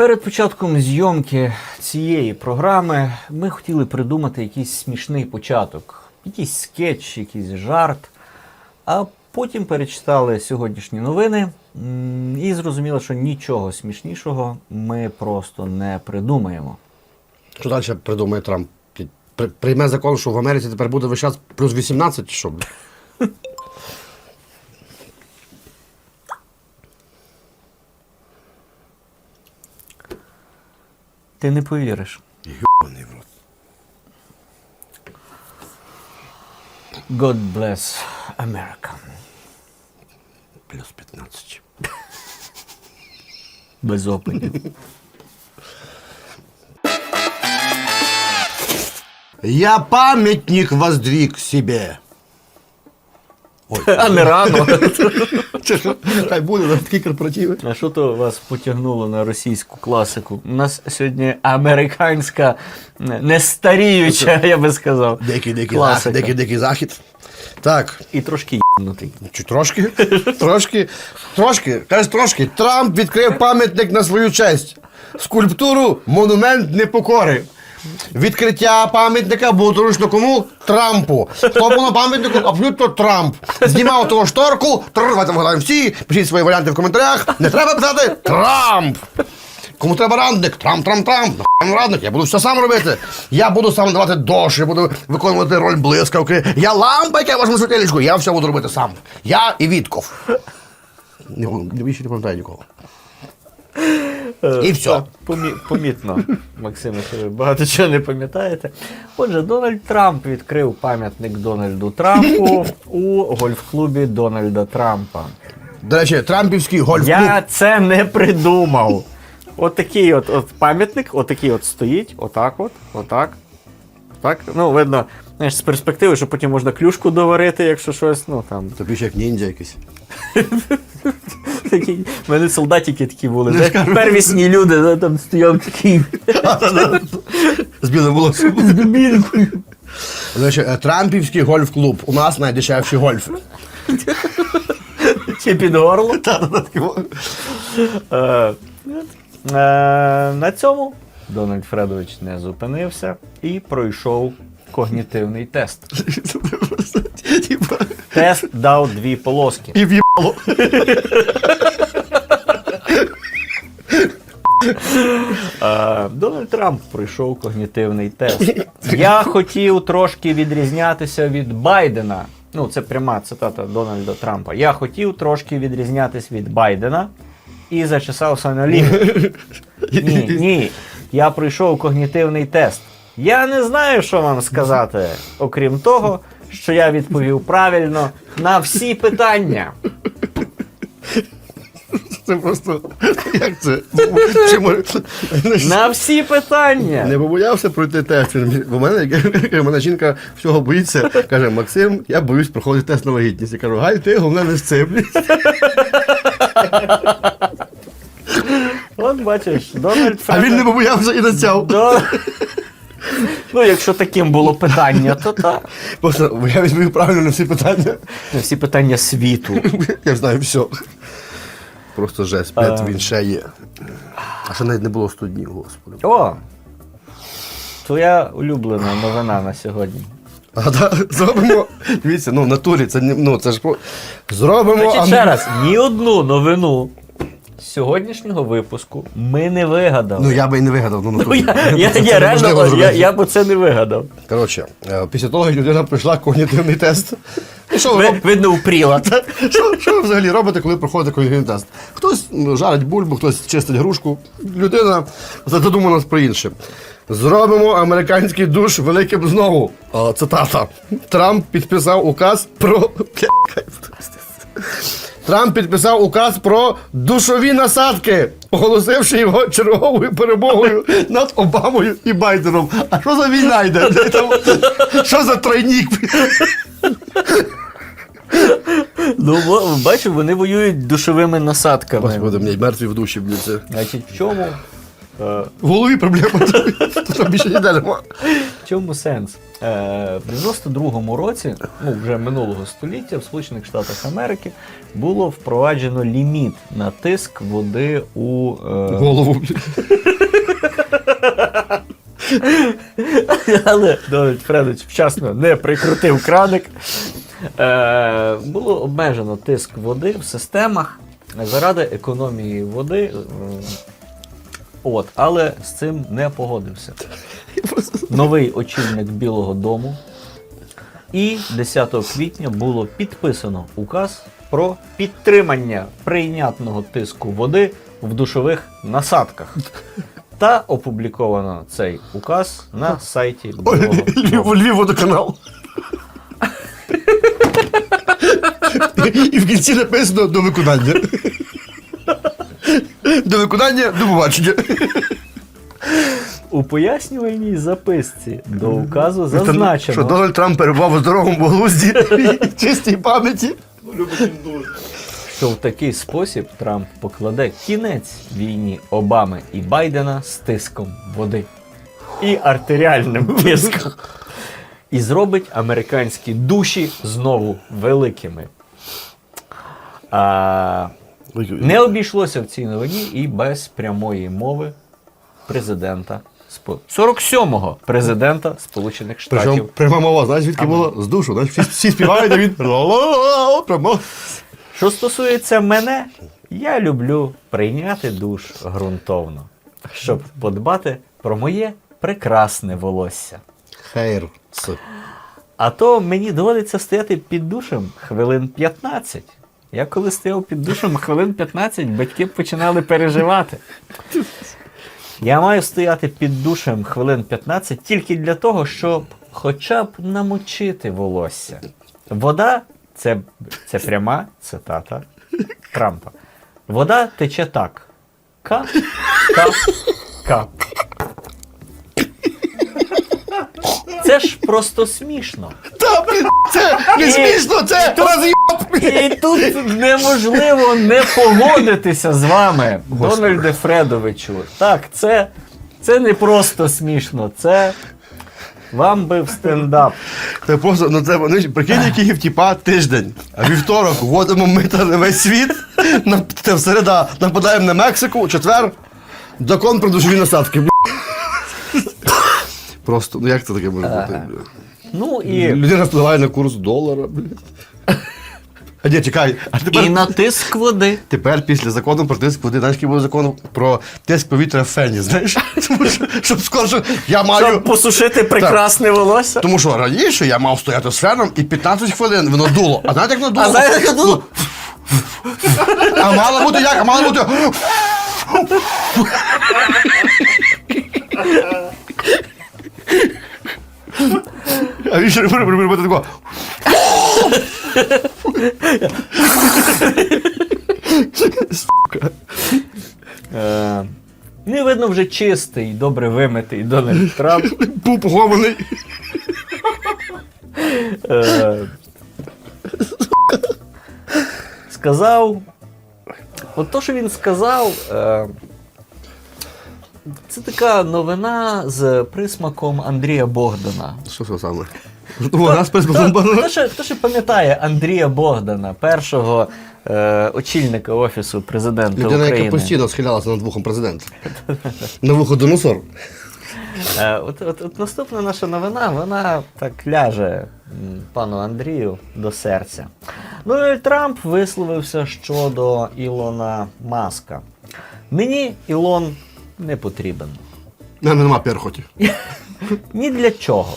Перед початком зйомки цієї програми ми хотіли придумати якийсь смішний початок, якийсь скетч, якийсь жарт. А потім перечитали сьогоднішні новини і зрозуміли, що нічого смішнішого ми просто не придумаємо. Що далі придумає Трамп? Прийме закон, що в Америці тепер буде весь час плюс 18, чи що? Ти не повіриш. Йобаний в рот. God bless America. Плюс 15. Без опитів. Я памятник воздвиг себе. Ой, А не рано. Хай буде на такі корпоративи. А що то вас потягнуло на російську класику? У нас сьогодні американська не старіюча, я би сказав. Дикий, дикий, класика. захід, дикий, дикий захід. Так, І трошки їбнутий. чи трошки? Трошки. Трошки. Кажеш трошки. Трамп відкрив пам'ятник на свою честь. Скульптуру монумент непокори. Відкриття пам'ятника було кому? Трампу. Хто був на пам'ятнику? Абсолютно Трамп. Знімав того шторку. Давайте вгадаємо всі. Пишіть свої варіанти в коментарях. Не треба писати Трамп. Кому треба радник? Трамп, Трамп, Трамп. Нахуй радник. Я буду все сам робити. Я буду сам давати дощ, я буду виконувати роль блискавки. Я лампа, яка вашому світилічку. Я все буду робити сам. Я і Вітков. Не, не не пам'ятаю нікого. І все. Помі- помітно, Максиме, що ви багато чого не пам'ятаєте. Отже, Дональд Трамп відкрив пам'ятник Дональду Трампу у гольф-клубі Дональда Трампа. До речі, Трампівський гольф-клуб. Я це не придумав. От такий от, от пам'ятник, отакий от стоїть, отак от, отак. Так, ну, видно, знаєш, з перспективи, що потім можна клюшку доварити, якщо щось, ну там. Тобі ще як ніндзя якийсь. Такі, в мене солдатики такі були. знаєш, Первісні люди, да, там стояв такий З білим волоссям. з дубінкою. Речі, е, Трампівський гольф-клуб. У нас найдешевші гольфи. Чи під горло. Е, е, На цьому Дональд Фредович не зупинився і пройшов когнітивний тест. Тест дав дві полоски. І в'їбало. Е, Дональд Трамп пройшов когнітивний тест. Я хотів трошки відрізнятися від Байдена. Ну, це пряма цитата Дональда Трампа. Я хотів трошки відрізнятися від Байдена і зачесався наліво. Ні, ні. Я пройшов когнітивний тест. Я не знаю, що вам сказати, окрім того, що я відповів правильно на всі питання. Це просто. Як це? Чому? На всі питання. Не побоявся пройти тест. Він- У мене, як- у мене жінка всього боїться. Каже, Максим, я боюсь проходити тест на вагітність. Я кажу, Галь, ти головне не сциплюй. От бачиш, Дональд А він не побоявся і нацяв. Да. Ну, якщо таким було питання, то так. Просто я візьму правильно на всі питання. На всі питання світу. Я знаю все. Просто жесть, Пет, він ще є. А що навіть не було 100 днів, господи. О! Твоя улюблена новина на сьогодні. А да, зробимо. Дивіться, ну в натурі це не- ну це ж про. Зробимо. Значить, а- ще раз, ні одну новину сьогоднішнього випуску ми не вигадали. Ну я би і не вигадав, ну Ну, натурі. я, я, Це я, реально, я, я б це не вигадав. Коротше, е, після того, як людина пройшла когнітивний тест. Ну що ви Ви, роб- видно, упріла. що, що ви взагалі робите, коли проходите когнітивний тест? Хтось ну, жарить бульбу, хтось чистить грушку. Людина задумана про інше. Зробимо американський душ великим знову. Цитата. Трамп підписав указ про. Трамп підписав указ про душові насадки, оголосивши його черговою перемогою над Обамою і Байденом. А що за війна йде? Що за тройнік? Ну, бачу, вони воюють душовими насадками. Господи, мені мертві в душі, це. Значить, в чому? В голові проблема. Тут більше ніде нема. Чому сенс? Е, в 92-му році, ну вже минулого століття, в Сполучених Штатах Америки було впроваджено ліміт на тиск води у е, Голову. Але Дональд Фредович вчасно не прикрутив краник. Е, було обмежено тиск води в системах заради економії води. От, але з цим не погодився. Новий очільник Білого Дому. І 10 квітня було підписано указ про підтримання прийнятного тиску води в душових насадках. Та опубліковано цей указ на сайті Білого Дому. Львів водоканал. І в кінці написано до виконання. До виконання, до побачення. У пояснювальній записці до указу Що Дональд Трамп перебував у здоровому глузді і чистій пам'яті. що в такий спосіб Трамп покладе кінець війні Обами і Байдена з тиском води і артеріальним тиском. І зробить американські душі знову великими. А, не обійшлося в цій новині і без прямої мови президента Спо- 47-го президента Сполучених Причому Штатів. пряма мова, знаєш, звідки була? З душу. Знаєш, всі, всі співають, а він прямо. Що стосується мене, я люблю прийняти душ ґрунтовно, щоб подбати про моє прекрасне волосся. Хейр. А то мені доводиться стояти під душем хвилин 15. Я коли стояв під душем хвилин 15, батьки починали переживати. Я маю стояти під душем хвилин 15 тільки для того, щоб хоча б намочити волосся. Вода це, це пряма цитата Трампа. Вода тече так. Кап, кап, кап. Це ж просто смішно. Це не смішно, це роз'єб. І тут неможливо не погодитися з вами, Дональде Фредовичу. Так, це, це не просто смішно, це вам би в стендап. Це просто, ну це, ну, прикинь, який в тіпа тиждень. А вівторок вводимо мита на весь світ, на, це в середа нападаємо на Мексику, у четвер закон про душові насадки. Просто, ну як це таке може бути? Ну і, Людина впливає на курс долара, блядь. А ні, чекай, а тепер, і на тиск води. тепер після закону про тиск води, знаєш, який буде закон про тиск повітря в фені, знаєш? Тому що, щоб скорше, я маю... Щоб посушити прекрасне волосся. Тому що раніше я мав стояти з феном і 15 хвилин воно дуло. А знаєте, як воно дуло? А знаєте, як дуло? А мало бути як? А мало бути. А він ще робити такого. Е, і видно вже чистий, добре вимитий Дональд Трамп. Пуп гований. Е, сказав. От то, що він сказав, е, це така новина з присмаком Андрія Богдана. Що це саме? У нас приспособ Хто ще, хто ще пам'ятає Андрія Богдана, першого е, очільника Офісу президента Людина, яка України? постійно схилялася над вухом президента. На вухо доносор. Е, от, от, от наступна наша новина, вона так ляже пану Андрію до серця. Дональд Трамп висловився щодо Ілона Маска. Мені Ілон не потрібен. У мене нема перхоті. Ні для чого.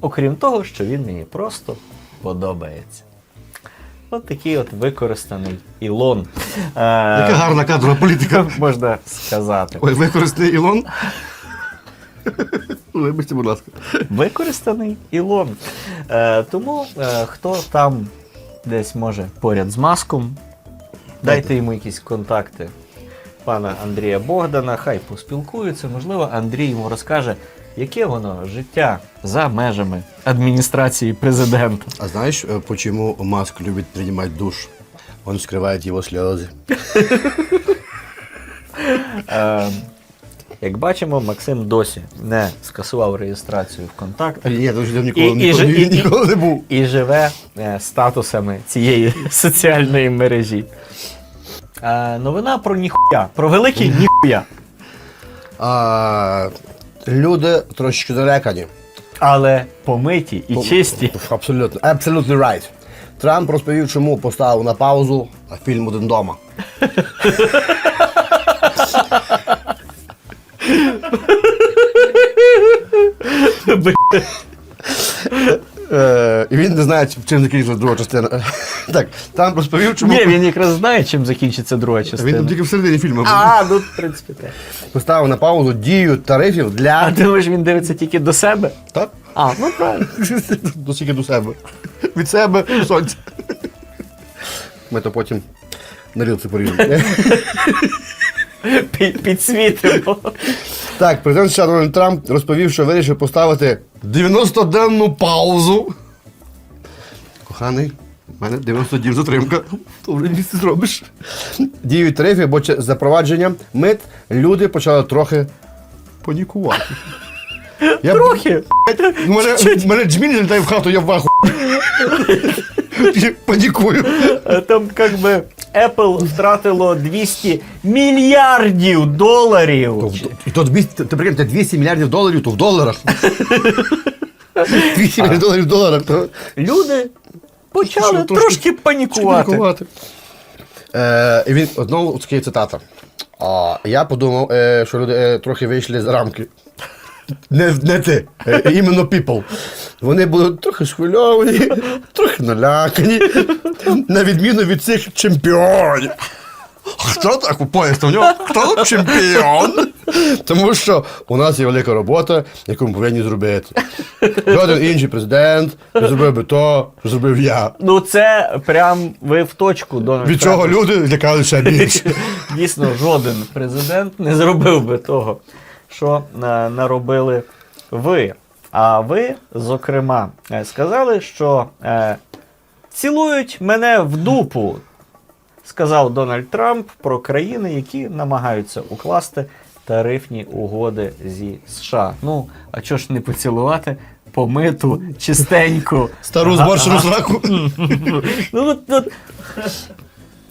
Окрім того, що він мені просто подобається. От такий от використаний Ілон. Е, Яка гарна кадрова політика. можна сказати. Ой, використаний Ілон. Вибачте, будь ласка. Використаний Ілон. Е, тому е, хто там десь може поряд з маском, дайте йому якісь контакти пана Андрія Богдана, хай поспілкуються. Можливо, Андрій йому розкаже, яке воно життя за межами адміністрації президента. А знаешь, э, почему Маск любит принимать душ? Он скрывает его слезы. Е, Як бачимо, Максим досі не скасував реєстрацію ВКонтакт А, Ні, то ж я ніколи, І- і ніколи, ж- і- ніколи не був. і живе е, статусами цієї соціальної мережі. Е, новина про ніхуя, про великий ніхуя. А, люди трошечки залякані. Але помиті і чисті. Абсолютно. Absolutely right. Трамп розповів, чому поставив на паузу фільм Один дома. Е, і він не знає, чим закінчилась друга частина. Так, Трамп розповів, чому Ні, він якраз знає, чим закінчиться друга частина. він тільки всередині фільму А, ну, в принципі, так. поставив на паузу дію тарифів для. А думаєш, він дивиться тільки до себе? Так? А, ну правильно. До скільки до себе. Від себе сонця. Ми то потім на рілці поріжемо. Підсвітимо. Так, президент США Дональд Трамп розповів, що вирішив поставити 90-денну паузу. Коханий, в мене 90 днів затримка. То вже місце зробиш. Діють тарифи, бо через запровадження мит люди почали трохи панікувати. Я, Трохи. У мене, мене джміль залітає в хату, я в аху. Панікую. Е, Там как би Apple втратило 200 мільярдів доларів. І то 200, ти прикинь, 200 мільярдів доларів, то в доларах. 200 мільярдів доларів в доларах. То... Люди почали Що, трошки, трошки панікувати. Панікувати. Е, і він знову така цитата. А, я подумав, е, що люди е, трохи вийшли з рамки. Не, не ти, е, іменно people. Вони були трохи схвильовані, трохи налякані, на відміну від цих чемпіонів. Хто так у поїзд у нього? Хто тут чемпіон? Тому що у нас є велика робота, яку ми повинні зробити. Жоден інший президент не зробив би то, що зробив я. Ну це прям ви в точку Дональд Від Трамп. чого люди лякали ще більше. Дійсно, жоден президент не зробив би того, що е, наробили ви. А ви, зокрема, е, сказали, що е, цілують мене в дупу, сказав Дональд Трамп про країни, які намагаються укласти тарифні угоди зі США. Ну, а чого ж не поцілувати? Помиту, чистеньку. Стару зборщену сраку. Ну, от, от,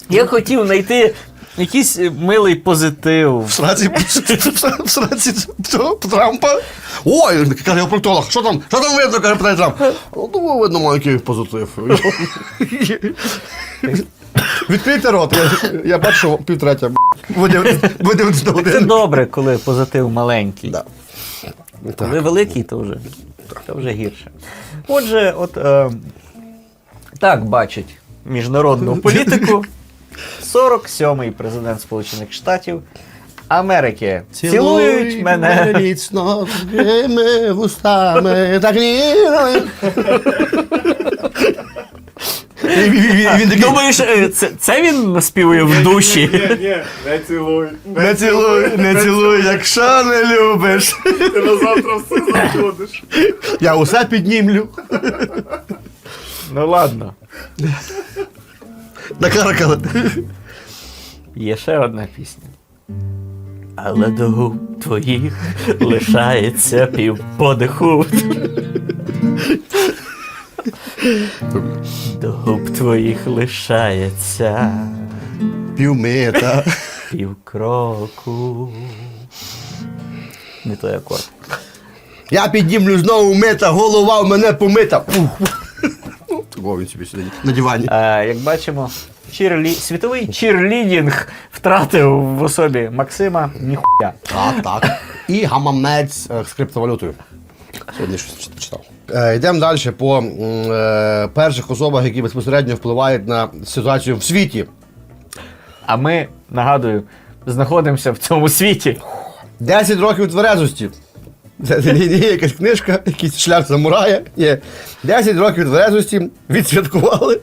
я хотів знайти якийсь е, милий позитив. В сраці, в сраці Трампа. Ой, каже проктолог, що там, що там видно, каже питає Трамп. Ну, видно, маленький позитив. Відкрийте рот, я, я бачу, півтретя. Видивитися до Це добре, коли позитив маленький. Да. Коли великий, то вже, то вже гірше. Отже, от е, так бачить міжнародну політику 47-й президент Сполучених Штатів Америки. Цілують мене. міцно своїми вустами, так ніжно. Він- такий, Думаєш, е, це, це він співає в душі? Ні, не цілуй. Не цілуй, не цілуй, якщо не любиш. Ти на завтра все забудеш. Я усе піднімлю. Ну ладно. Накаркали. Є ще одна пісня. Але до губ твоїх лишається півподиху. До губ твоїх лишається Півмита. півкроку. Не той акорд. Я піднімлю знову мита, голова в мене помита. Ух. Такого він собі сидить на дивані. Е, як бачимо, чірлі... світовий чірлідінг втратив в особі Максима ніхуя. Так, так. І гаманець е, з криптовалютою. Сьогодні щось читав. Е, йдемо далі по м, е, перших особах, які безпосередньо впливають на ситуацію в світі. А ми, нагадую, знаходимося в цьому світі. 10 років тверезості. Це є якась книжка, якийсь шлях самурая. Ні. 10 років тверезості відсвяткували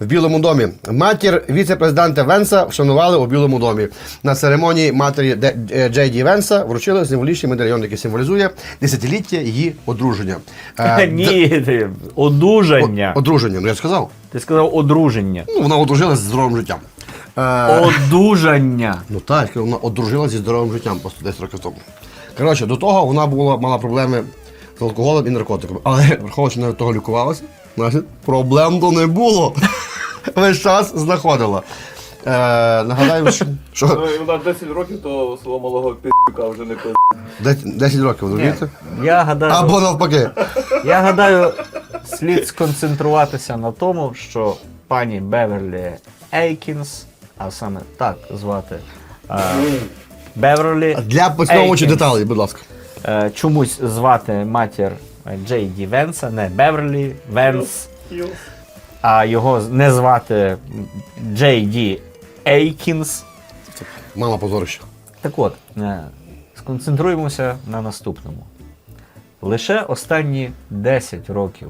в Білому домі. Матір віце-президента Венса вшанували у Білому домі. На церемонії матері е, Джей Ді Венса вручили символічний медальйон, який символізує десятиліття її одруження. Е, Ні, одужання. Одруження, ну я сказав. Ти сказав одруження. Ну, вона одружилася з здоровим життям. Е, Одужання. Ну так, вона одружилася зі здоровим життям просто 10 років тому. Коротше, до того вона була, мала проблеми з алкоголем і наркотиками. Але враховуючи, вона від того лікувалася, значить, проблем то не було. Весь час знаходила. Е, нагадаю, що- що Ну, і вона 10 років, то свого малого пі***ка вже не пи***. 10 10 років, розумієте? я гадаю, Або навпаки. я гадаю, слід сконцентруватися на тому, що пані Беверлі Ейкінс, а саме так звати е, Беверлі Для Ейкінс. деталей, будь ласка. Е, чомусь звати матір Джей Ді Венса, не Беверлі Венс, а його не звати Джей Ді Ейкінс. Мама позорище. Так от, е, сконцентруємося на наступному. Лише останні 10 років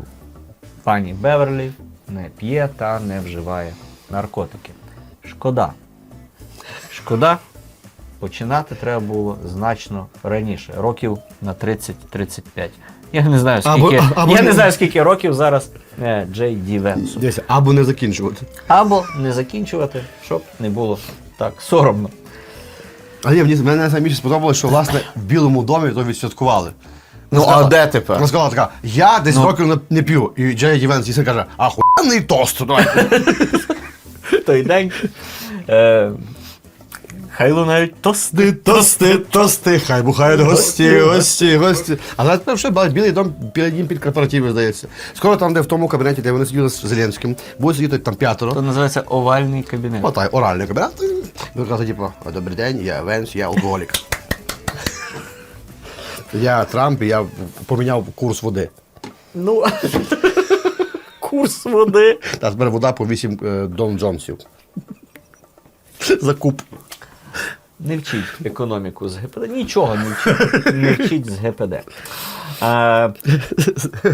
пані Беверлі не п'є та не вживає наркотики. Шкода. Шкода, починати треба було значно раніше, років на 30-35. Я не знаю, скільки, або я не- не знаю, скільки років зараз е, Джей Ді Венсу. Або не закінчувати. Або не закінчувати, щоб не було так соромно. А ні, мені мене найбільше сподобалось, що власне в Білому домі то відсвяткували. Ну, а де тепер? Вона сказала така, я 10 Ну. років не, не п'ю. І Джей Івенс і каже, ахуєнний тост. Той день. Хай лунають тости, Тости, тости, хай бухають гості, гості, гості. Тепер вже ба- білий дом, білий дім під корпоративи, здається. Скоро там, де в тому кабінеті, де вони сиділи з Зеленським, буде сидіти там п'ятеро. називається овальний кабінет. Отай, оральний кабінет. Він каже, типу, добрий день, я Венс, я алкоголік. Я Трамп, і я поміняв курс води. Ну, курс води. Та тепер вода по 8 е, Дон Джонсів. За куб. Не вчіть економіку з ГПД. Нічого не вчіть. Не вчіть з ГПД. Е,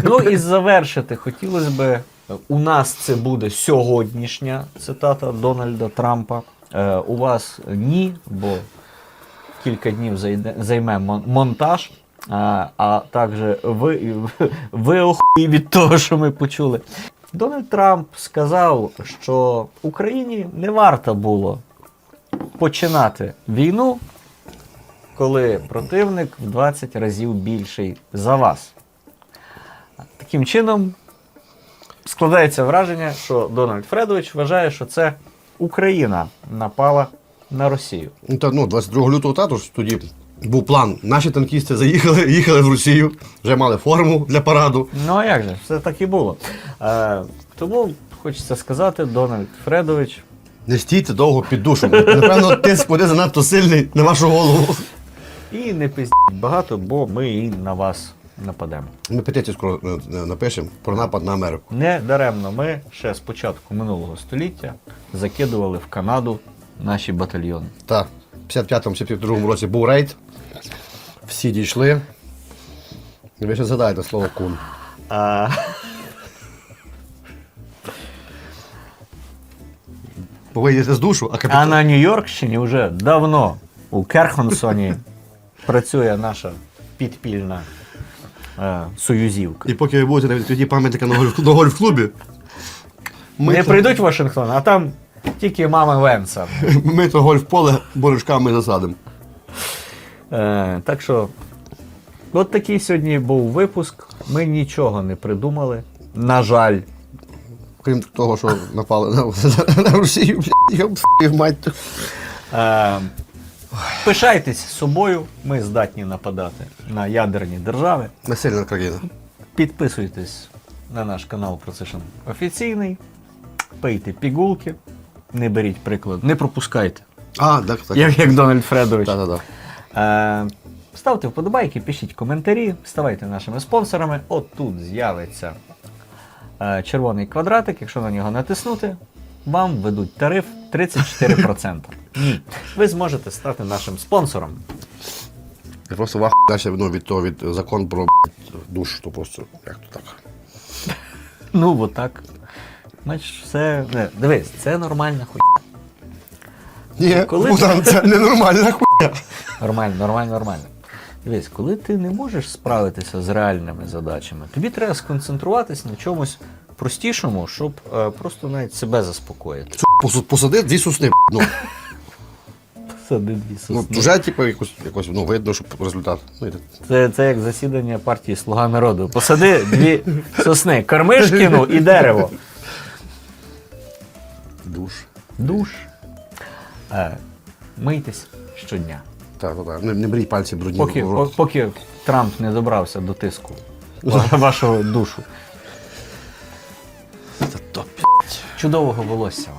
ну і завершити хотілося би. У нас це буде сьогоднішня цитата Дональда Трампа. Е, у вас ні, бо кілька днів займе мон- монтаж. А, а також ви, ви охуї від того, що ми почули. Дональд Трамп сказав, що Україні не варто було починати війну, коли противник в 20 разів більший за вас. Таким чином, складається враження, що Дональд Фредович вважає, що це Україна напала на Росію. Ну, та, ну, 22 лютого тату ж тоді був план. Наші танкісти заїхали, їхали в Росію, вже мали форму для параду. Ну а як же, все так і було. Е, тому хочеться сказати, Дональд Фредович, Не стійте довго під душем. Напевно, тиск буде занадто сильний на вашу голову. і не пиздіть багато, бо ми і на вас нападемо. Ми петицію скоро е, е, напишемо про напад на Америку. Не даремно ми ще з початку минулого століття закидували в Канаду наші батальйони. Так, в 55-52 році був рейд. Всі дійшли. Ви ще згадаєте слово кун. А, Бо з душу, а а на Нью-Йоркщині вже давно у Керхонсоні працює наша підпільна е, союзівка. І поки ви будете на відкритті пам'ятника на гольф- на гольф-клубі, ми, Не то- прийдуть в Вашингтон, а там тільки мама Венса. ми то гольф-поле борочками засадимо. Е, так що, от такий сьогодні був випуск. Ми нічого не придумали. На жаль. Крім того, що напали на, на Росію, блядь, я мать. Е, пишайтесь собою, ми здатні нападати на ядерні держави. Не сильна країна. Підписуйтесь на наш канал Precision офіційний, пийте пігулки, не беріть приклад, не пропускайте. А, так, так. Як, як Дональд Фредович. Так, так, так. Е, ставте вподобайки, пишіть коментарі, ставайте нашими спонсорами. От тут з'явиться червоний квадратик. Якщо на нього натиснути, вам ведуть тариф 34%. Ні, ви зможете стати нашим спонсором. Я просто вах ну, від того, від закон про блядь, душ, то просто як то так. Ну, от так. Значить, все. Не, дивись, це нормальна хуйня. Ні, Коли- Богдан, це ненормальна хуйня. Нормально, нормально, нормально. Дивись, коли ти не можеш справитися з реальними задачами, тобі треба сконцентруватись на чомусь простішому, щоб е, просто навіть себе заспокоїти. посу- посади дві сосни. Ну, Сади дві ну сосни. вже, типу, якось, якось ну, видно, що результат. Ну, і так. Це, це як засідання партії Слуга народу. Посади дві сосни, Кармишкіну і дерево. Душ. Душ. Е, мийтесь щодня. Так, так, так. Не, не беріть пальці брудні. Поки, в рот. поки Трамп не добрався до тиску вашого душу. Та то, Чудового волосся.